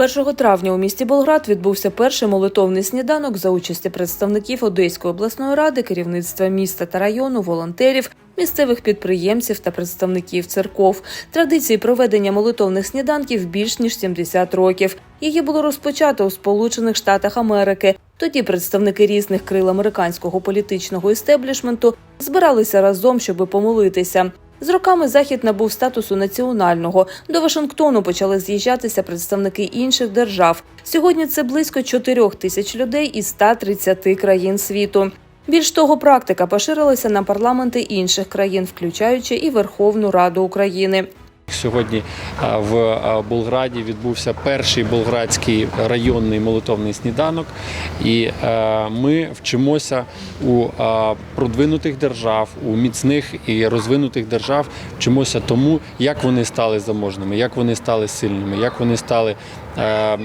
1 травня у місті Болград відбувся перший молитовний сніданок за участі представників Одеської обласної ради, керівництва міста та району, волонтерів, місцевих підприємців та представників церков. Традиції проведення молитовних сніданків більш ніж 70 років. Її було розпочато у Сполучених Штатах Америки. Тоді представники різних крил американського політичного істеблішменту збиралися разом, щоби помолитися. З роками захід набув статусу національного. До Вашингтону почали з'їжджатися представники інших держав. Сьогодні це близько 4 тисяч людей із 130 країн світу. Більш того, практика поширилася на парламенти інших країн, включаючи і Верховну Раду України. Сьогодні в Болграді відбувся перший болградський районний молитовний сніданок, і е, ми вчимося у продвинутих держав, у міцних і розвинутих держав, вчимося тому, як вони стали заможними, як вони стали сильними, як вони стали е,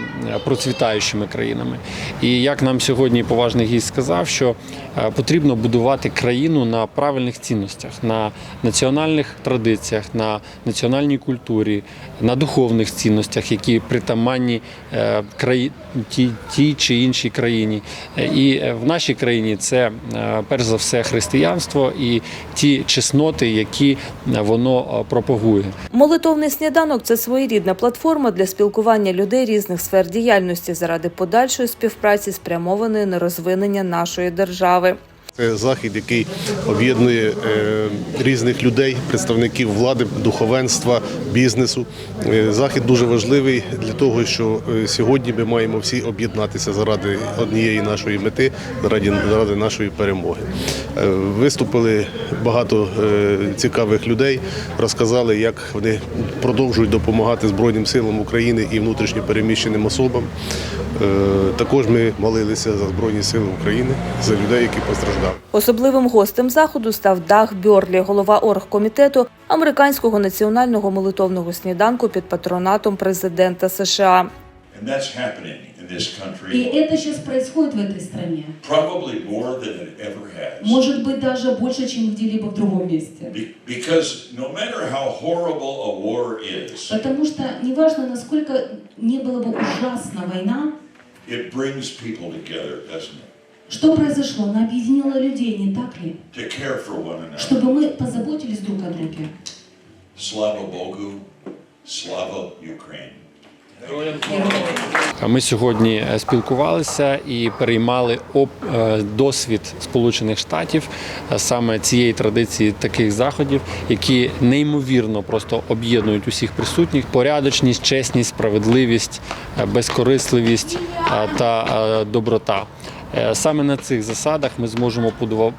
процвітаючими країнами. І як нам сьогодні поважний гість сказав, що е, потрібно будувати країну на правильних цінностях, на національних традиціях, на національній культурі, на духовних цінностях, які притаманні е, краї... тій, чи іншій країні. І е, в нашій країні це е, перш за все християнство і ті чесноти, які воно пропагує. Молитовний сніданок це своєрідна платформа для спілкування людей різних сфер діяльності заради подальшої співпраці, спрямованої на розвинення нашої держави. Це захід, який об'єднує е, різних людей, представників влади, духовенства, бізнесу. Е, Захід дуже важливий для того, що е, сьогодні ми маємо всі об'єднатися заради однієї нашої мети, заради, заради нашої перемоги. Виступили багато цікавих людей, розказали, як вони продовжують допомагати Збройним силам України і внутрішньо переміщеним особам. Е, Також ми молилися за Збройні Сили України, за людей, які постраждали. Особливим гостем заходу став Даг Бьорлі, голова оргкомітету американського національного молитовного сніданку під патронатом президента США. And that's happening in this И country это сейчас происходит в этой стране. probably more than it ever has. Может быть, даже больше, чем где-либо в другом месте. Be- Because no matter how horrible a war is, Потому что неважно, насколько не было бы ужасна война, It brings people together, doesn't it? что произошло? Она объединила людей, не так ли? To care for one another. Чтобы мы позаботились друг о друге. Slava Bogu, Slava Ukraine. Ми сьогодні е, спілкувалися і переймали е, досвід Сполучених Штатів е, саме цієї традиції таких заходів, які неймовірно просто об'єднують усіх присутніх: порядочність, чесність, справедливість, безкорисливість та доброта. Е, Саме на цих засадах ми зможемо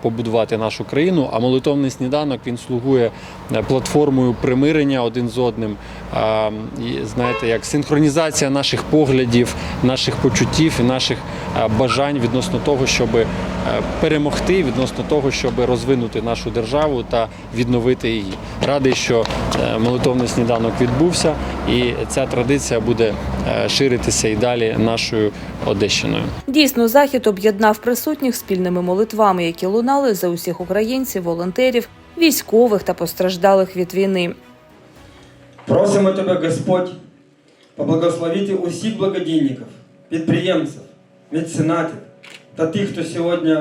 побудувати нашу країну. А молитовний сніданок він слугує е, платформою примирення один з одним. Знаєте, як синхронізація наших поглядів, наших почуттів і наших е, бажань відносно того, щоб перемогти, відносно того, щоб розвинути нашу державу та відновити її. Радий, що е, молитовний сніданок відбувся, і ця традиція буде е, ширитися і далі нашою Одещиною. Дійсно, захід об'єднав присутніх спільними молитвами, які лунали за усіх українців, волонтерів, військових та постраждалих від війни. Просимо Тебе, Господь, поблагословити усіх благодійників, підприємців, меценатів та тих, хто сьогодні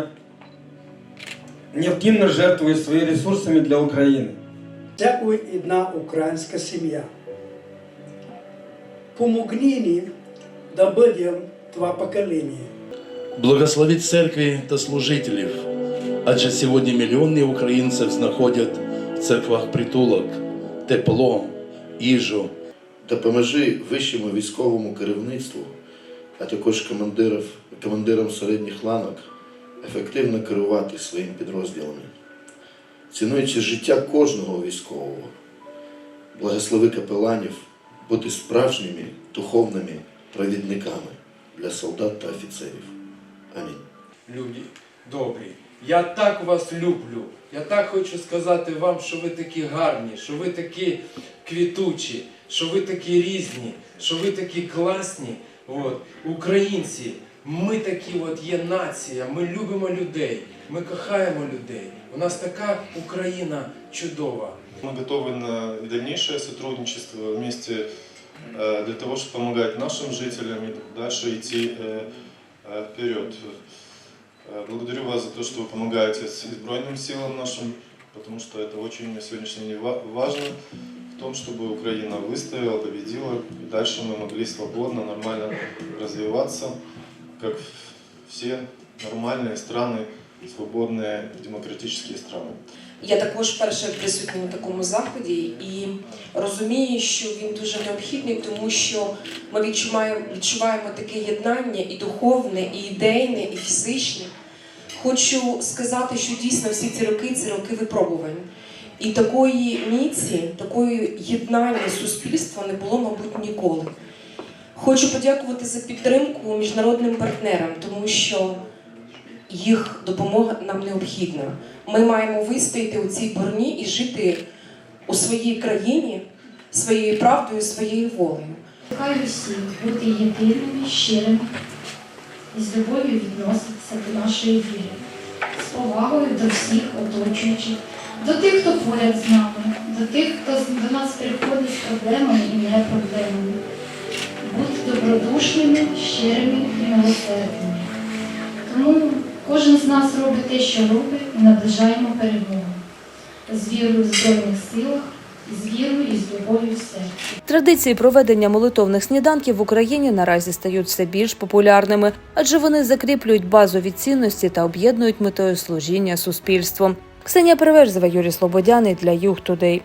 невтомно жертвує своїми ресурсами для України. Це одна українська сім'я. Помогни да будем два покоління. Благословіть церкві та служителів, адже сьогодні мільйони українців знаходять в церквах притулок, тепло, їжу. Допоможи вищому військовому керівництву, а також командирів, командирам середніх ланок ефективно керувати своїми підрозділами, цінуючи життя кожного військового, благослови капеланів бути справжніми духовними провідниками для солдат та офіцерів. Амінь. люди добрі. Я так вас люблю. Я так хочу сказати вам, що ви такі гарні, що ви такі квітучі, що ви такі різні, що ви такі класні. От. Українці, ми такі от є нація, ми любимо людей, ми кохаємо людей. У нас така Україна чудова. Мы готовы на и дальнейшее сотрудничество вместе э, для того, чтобы помогать нашим жителям и дальше идти э, э, вперед. Э, Благодарю вас за то, что вы помогаете с избранным силам нашим, потому что это очень на сегодняшний день ва- важно в том, чтобы Украина выстояла, победила, и дальше мы могли свободно, нормально развиваться, как все нормальные страны, свободные демократические страны. Я також вперше присутня на такому заході і розумію, що він дуже необхідний, тому що ми відчуваємо, відчуваємо таке єднання і духовне, і ідейне, і фізичне. Хочу сказати, що дійсно всі ці роки це роки випробувань. І такої міці, такої єднання суспільства не було, мабуть, ніколи. Хочу подякувати за підтримку міжнародним партнерам, тому що їх допомога нам необхідна. Ми маємо вистояти у цій борні і жити у своїй країні своєю правдою, своєю волею. Закликаю всіх бути єдиними, щирими і з любов'ю відноситися до нашої віри, з повагою до всіх оточуючих, до тих, хто поряд з нами, до тих, хто до нас приходить з проблемами і не проблемами. Бути добродушними, щирими і милосердними. Тому кожен з нас робить те, що робить, і наближаємо перемогу. З вірою в Збройних силах, з вірою і з любов'ю в. Традиції проведення молитовних сніданків в Україні наразі стають все більш популярними, адже вони закріплюють базові цінності та об'єднують метою служіння суспільством. Ксенія Переверзева, Юрій Слободяний для Юг Тудей.